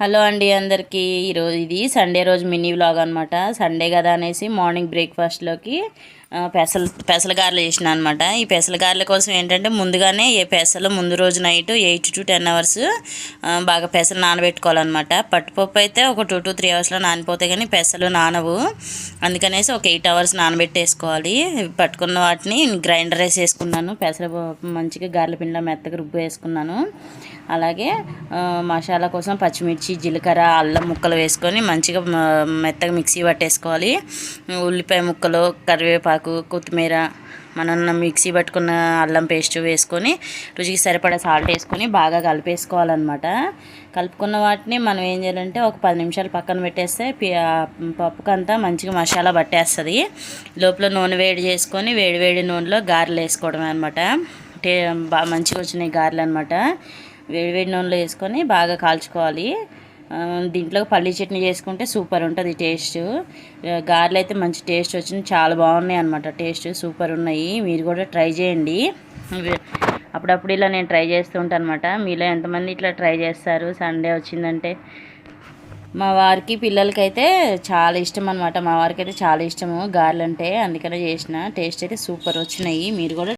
Hello అండి అందరికీ. ఈరోజు ఇది సండే రోజు మినీ వ్లాగ్ అనమాట సండే కదా అనేసి మార్నింగ్ బ్రేక్ఫాస్ట్లోకి పెసలు పెసలగారలు చేసిన అనమాట ఈ పెసల గారెల కోసం ఏంటంటే ముందుగానే ఏ పెసలు ముందు రోజు night eight to ten hours బాగా పెసలు నానబెట్టుకోవాలన్నమాట. పట్టుపప్పు అయితే ఒక టూ టు త్రీ అవర్స్లో నానిపోతాయి కానీ పెసలు నానవు. అందుకనేసి ఒక ఎయిట్ అవర్స్ నానబెట్టేసుకోవాలి. పట్టుకున్న వాటిని గ్రైండర్ వేసి వేసుకున్నాను. పెసర మంచిగా గారెల పిండిలో మెత్తగా రుబ్బు వేసుకున్నాను. అలాగే మసాలా కోసం పచ్చిమిర్చి జీలకర్ర అల్లం ముక్కలు వేసుకొని మంచిగా మెత్తగా మిక్సీ పట్టేసుకోవాలి. ఉల్లిపాయ ముక్కలు కరివేపాకు కొత్తిమీర మనం మిక్సీ పట్టుకున్న అల్లం పేస్ట్ వేసుకొని రుచికి సరిపడా సాల్ట్ వేసుకొని బాగా కలిపేసుకోవాలన్నమాట. కలుపుకున్న వాటిని మనం ఏం చేయాలంటే ఒక పది నిమిషాలు పక్కన పెట్టేస్తే పి- పప్పుకంతా మంచిగా మసాలా పట్టేస్తుంది. లోపల నూనె వేడి చేసుకొని వేడి వేడి నూనెలో గారెలు వేసుకోవడమే అనమాట టే బాగా మంచిగా వచ్చినాయి గారెలు అనమాట వేడి వేడి నూనెలో వేసుకొని బాగా కాల్చుకోవాలి. దీంట్లో పల్లీ చట్నీ చేసుకుంటే సూపర్ ఉంటుంది టేస్ట్. గారెలు అయితే మంచి టేస్ట్ వచ్చింది. చాలా బాగున్నాయి అనమాట టేస్ట్ సూపర్ ఉన్నాయి. మీరు కూడా ట్రై చేయండి. అప్పుడప్పుడు ఇలా నేను ట్రై చేస్తూ ఉంటాను అనమాట మీలో ఎంతమంది ఇట్లా ట్రై చేస్తారు? సండే వచ్చిందంటే మా వారికి పిల్లలకైతే చాలా ఇష్టం అనమాట మా వారికి అయితే చాలా ఇష్టము గారెలు అంటే అందుకనే చేసిన. టేస్ట్ అయితే సూపర్ వచ్చినాయి. మీరు కూడా